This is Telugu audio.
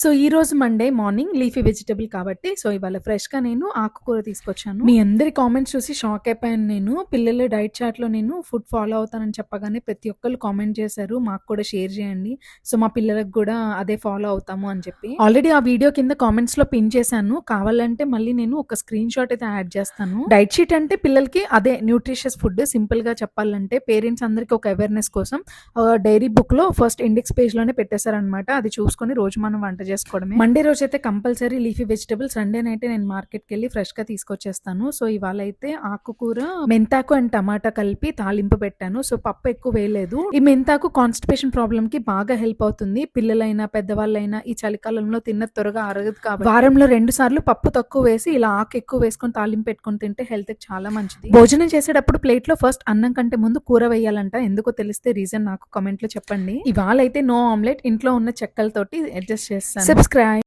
సో ఈ రోజు మండే మార్నింగ్ లీఫీ వెజిటబుల్ కాబట్టి సో ఇవాళ ఫ్రెష్గా నేను ఆకుకూర తీసుకొచ్చాను. మీ అందరి కామెంట్స్ చూసి షాక్ అయిపోయాను నేను. పిల్లల డైట్ చాట్లో లో నేను ఫుడ్ ఫాలో అవుతానని చెప్పగానే ప్రతి ఒక్కరు కామెంట్ చేశారు. మాకు కూడా షేర్ చేయండి. సో మా పిల్లలకు కూడా అదే ఫాలో అవుతాము అని చెప్పి. ఆల్రెడీ ఆ వీడియో కింద కామెంట్స్లో పిన్ చేశాను. కావాలంటే మళ్ళీ నేను ఒక స్క్రీన్ షాట్ అయితే యాడ్ చేస్తాను. డైట్ షీట్ అంటే పిల్లలకి అదే న్యూట్రిషియస్ ఫుడ్ సింపుల్గా చెప్పాలంటే పేరెంట్స్ అందరికి ఒక అవేర్నెస్ కోసం డైరీ బుక్లో ఫస్ట్ ఇండెక్స్ పేజ్లోనే పెట్టేశారనమాట అది చూసుకొని రోజు మనం వంట చేసుకోవడమే. మండే రోజు అయితే కంపల్సరీ లీఫీ వెజిటబుల్స్ సండే నైతే నేను మార్కెట్కి వెళ్ళి ఫ్రెష్గా తీసుకొచ్చేస్తాను. సో ఇవాళ అయితే ఆకుకూర మెంతాకు అండ్ టమాటా కలిపి తాలింపు పెట్టాను. సో పప్పు ఎక్కువ వేయలేదు. ఈ మెంతాకు కాన్స్టిపేషన్ ప్రాబ్లం కి బాగా హెల్ప్ అవుతుంది. పిల్లలైనా పెద్దవాళ్ళైనా ఈ చలికాలంలో తిన్న త్వరగా అరగదు కాబట్టి. వారంలో రెండు సార్లు పప్పు తక్కువ వేసి ఇలా ఆకు ఎక్కువ వేసుకొని తాలింపు పెట్టుకొని తింటే హెల్త్కి చాలా మంచిది. భోజనం చేసేటప్పుడు ప్లేట్లో ఫస్ట్ అన్నం కంటే ముందు కూర వేయాలంట. ఎందుకో తెలిస్తే రీజన్ నాకు కామెంట్లో చెప్పండి. ఇవాళ అయితే నో ఆమ్లెట్ ఇంట్లో ఉన్న చెక్కలతోటి అడ్జస్ట్ చేస్తాను Subscribe.